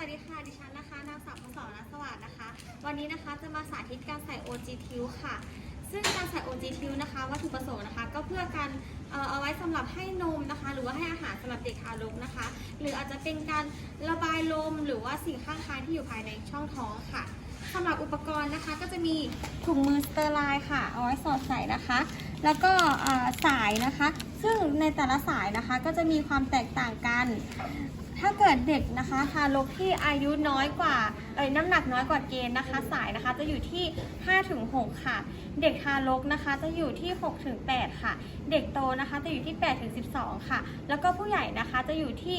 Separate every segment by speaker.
Speaker 1: วัสดีค่ะ ดิฉันนะคะ นางสาวพศรสวัสดิ์นะคะ วันนี้นะคะจะมาสาธิตการใส่ OG ทิวค่ะ ซึ่งการใส่ OG ทิวนะคะ วัตถุประสงค์นะคะ ก็เพื่อการเออเอาไว้สำหรับให้นมนะคะ หรือว่าให้อาหารสำหรับเด็กทารกนะคะ หรืออาจจะเป็นการระบายลมหรือว่าสิ่งข้างคายที่อยู่ภายในช่องท้องค่ะสำหรับอุปกรณ์นะคะ ก็จะมีถุงมือสเตอร์ไลน์ค่ะ เอาไว้สอดใส่นะคะ แล้วก็สายนะคะ ซึ่งในแต่ละสายนะคะก็จะมีความแตกต่างกัน ถ้าเกิดเด็กนะคะทารกที่อายุน้อยกว่าเอ้ยน้ำหนักน้อยกว่าเกณฑ์นะคะ สายนะคะจะอยู่ที่ 5-6 ค่ะ เด็กทารกนะคะจะอยู่ที่ 6-8 ค่ะ เด็กโตนะคะจะอยู่ที่ 8-12 ค่ะ แล้วก็ผู้ใหญ่นะคะจะอยู่ที่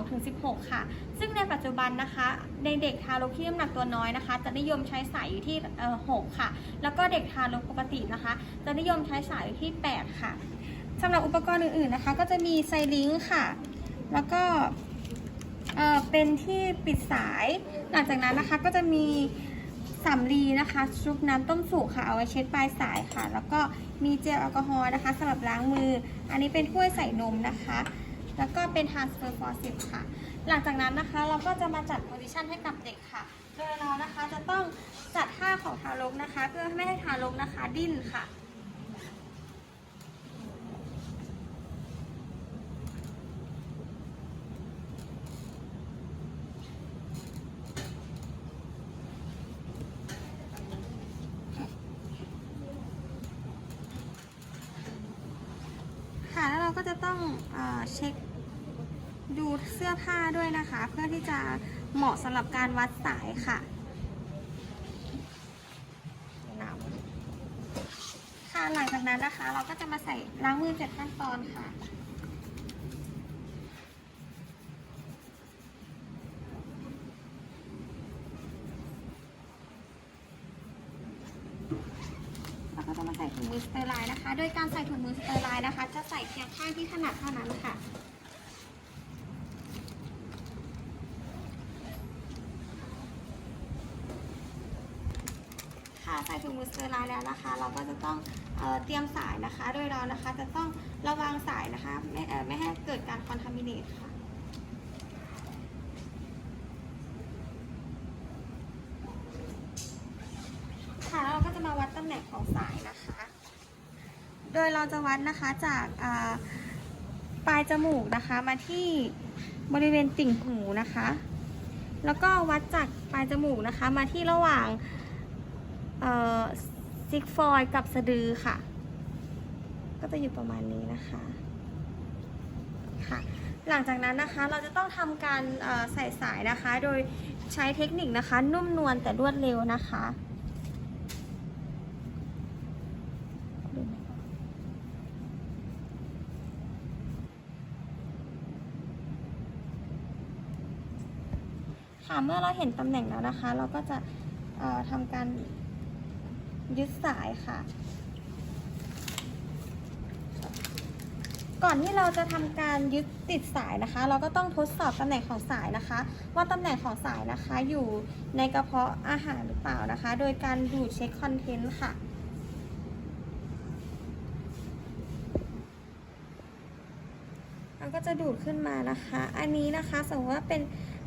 Speaker 1: 12-16 ค่ะ ซึ่งในปัจจุบันนะคะในเด็กทารกที่น้ำหนักตัวน้อยนะคะ จะนิยมใช้สายอยู่ที่6ค่ะ แล้วก็เด็กทารกปกตินะคะ จะนิยมใช้สายอยู่ที่ 8 ค่ะสำหรับอุปกรณ์อื่นๆนะคะ ก็จะมีไซลิงค่ะ แล้วก็ เป็นที่ปิดสาย หลังจากนั้นนะคะก็จะมีสำลีนะคะ ชุบน้ำต้มสุกค่ะ เอาไว้เช็ดปลายสายค่ะ แล้วก็มีเจลแอลกอฮอล์นะคะสำหรับล้างมือ อันนี้เป็นถ้วยใส่นมนะคะ แล้วก็เป็น transfer faucet ค่ะ หลังจากนั้นนะคะเราก็จะมาจัด position ให้กับเด็กค่ะ โดยเรานะคะจะต้องจัดท่าของทารกนะคะ เพื่อไม่ให้ทารกนะคะดิ้นค่ะ เราก็จะต้องเออเช็คดูเสื้อผ้าด้วยนะคะ เพื่อที่จะเหมาะสำหรับการวัดสายค่ะค่ะหลังจากนั้นนะคะ เราก็จะมาใส่ล้างมือเจ็ดขั้นตอนค่ะ เราก็จะมาใส่ ถุงมือสเตอร์ไลน์นะคะ โดยการใส่ถุงมือสเตอร์ไลน์นะคะ จะใส่เพียงข้างที่ถนัดเท่านั้นค่ะ ค่ะใส่ถุงมือสเตอร์ไลน์แล้วนะคะ เราก็จะต้องเออเตรียมสายนะคะ โดยเรานะคะจะต้องระวังสายนะคะ ไม่เอ่อไม่ให้เกิดการคอนทามิเนตค่ะค่ะแล้วเราก็จะมาวัดตำแหน่งของสายนะคะ โดยเราจะวัดนะคะจากปลายจมูกนะคะมาที่บริเวณติ่งหูนะคะ แล้วก็วัดจากปลายจมูกนะคะมาที่ระหว่างซิกฟอยกับสะดือค่ะ ก็จะอยู่ประมาณนี้นะคะค่ะหลังจากนั้นนะคะเราจะต้องทำการใส่สายนะคะ โดยใช้เทคนิคนะคะ นุ่มนวลแต่รวดเร็วนะคะ ค่ะเมื่อเราเห็นตำแหน่งแล้วนะคะ เราก็จะทำการยึดสายค่ะ ก่อนที่เราจะทำการยึดติดสายนะคะ เราก็ต้องทดสอบตำแหน่งของสายนะคะ ว่าตำแหน่งของสายนะคะอยู่ในกระเพาะอาหารหรือเปล่านะคะ โดยการดูดเช็คคอนเทนต์ค่ะมันก็จะดูดขึ้นมานะคะ อันนี้นะคะสมมติว่าเป็น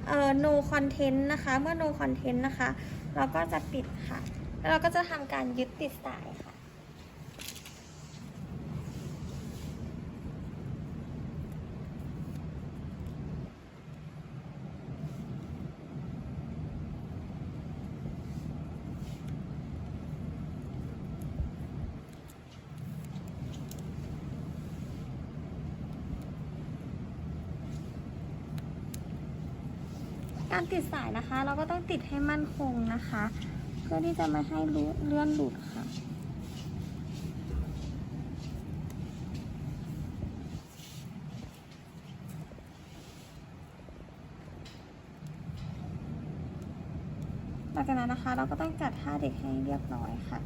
Speaker 1: เอ่อ no content นะคะ เมื่อ no content นะคะ เราก็จะปิดค่ะ แล้วเราก็จะทำการยึดติดสายค่ะ การติดสายนะคะ เราก็ต้องติดให้มั่นคงนะคะ เพื่อที่จะไม่ให้เลื่อนหลุดค่ะหลังจากนั้นนะคะ เราก็ต้องจัดท่าเด็กให้เรียบร้อยค่ะ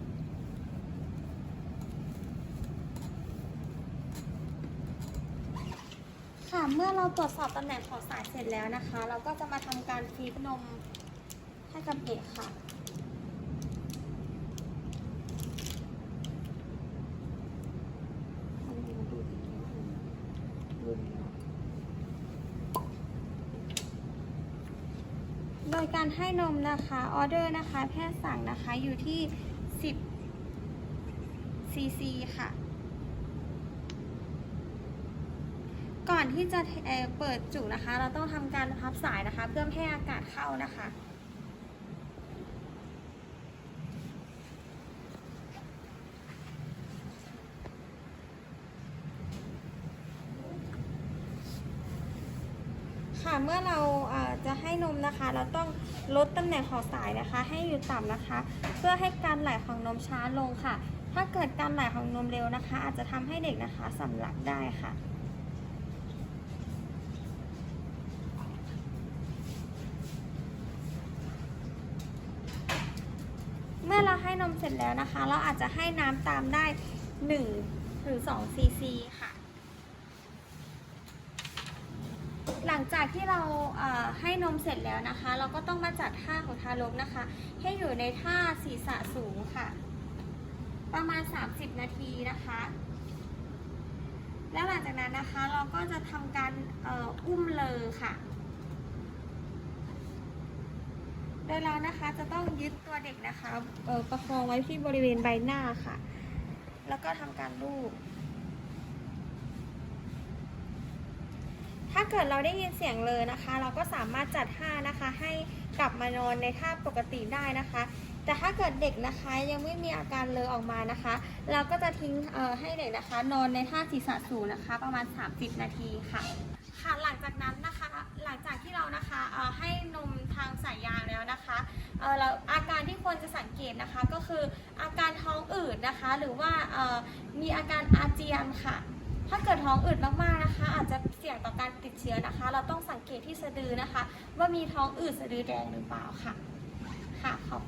Speaker 1: ค่ะเมื่อเราตรวจสอบตำแหน่งของสายเสร็จแล้วนะคะ เราก็จะมาทำการฟีดนมให้กับเด็กค่ะโดยการให้นมนะคะออเดอร์นะคะแพทย์สั่งนะคะอยู่ที่ 10ซีซีค่ะ ก่อนที่จะเเปิดจุนะคะ เราต้องทำการพับสายนะคะ เพื่อให้อากาศเข้านะคะค่ะเมื่อเราเจะให้นมนะคะ เราต้องลดตำแหน่งของสายนะคะ ให้อยู่ต่ำนะคะ เพื่อให้การไหลของนมช้าลงค่ะ ถ้าเกิดการไหลของนมเร็วนะคะ อาจจะทำให้เด็กนะคะสำลักได้ค่ะ เมื่อเรา ให้นมเสร็จแล้วนะคะ เราอาจจะให้น้ำตามได้ 1 หรือ2ซีซีค่ะ หลังจากที่เราให้นมเสร็จแล้วนะคะ เราก็ต้องมาจัดท่าของทารกนะคะ ให้อยู่ในท่าศีรษะสูงค่ะ ประมาณ 30 นาทีนะคะ แล้วหลังจากนั้นนะคะเราก็จะทำการอ,อ,อุ้มเลอค่ะ โดยเรานะคะจะต้องยึดตัวเด็กนะคะประคองไว้ที่บริเวณใบหน้าค่ะ แล้วก็ทำการลูบถ้าเกิดเราได้ยินเสียงเลยนะคะ เราก็สามารถจัดท่านะคะ ให้กลับมานอนในท่าปกติได้นะคะ แต่ถ้าเกิดเด็กนะคะยังไม่มีอาการเลอออกมานะคะ เราก็จะทิ้งให้เด็กนะคะ นอนในท่าศีรษะสูงนะคะ ประมาณ 30 นาทีค่ะ ค่ะหลังจากนั้นนะคะ หลังจากที่เรานะคะให้นมางสายยางแล้วนะคะเอ่อเราอาการที่ควรจะสังเกตนะคะก็คืออาการท้องอืดนะคะ หรือว่าเอ่อมีอาการอาเจียนค่ะ ถ้าเกิดท้องอืดมากๆนะคะ อาจจะเสี่ยงต่อการติดเชื้อนะคะ เราต้องสังเกตที่สะดือนะคะ ว่ามีท้องอืดสะดือแดงหรือเปล่าค่ะค่ะขอบ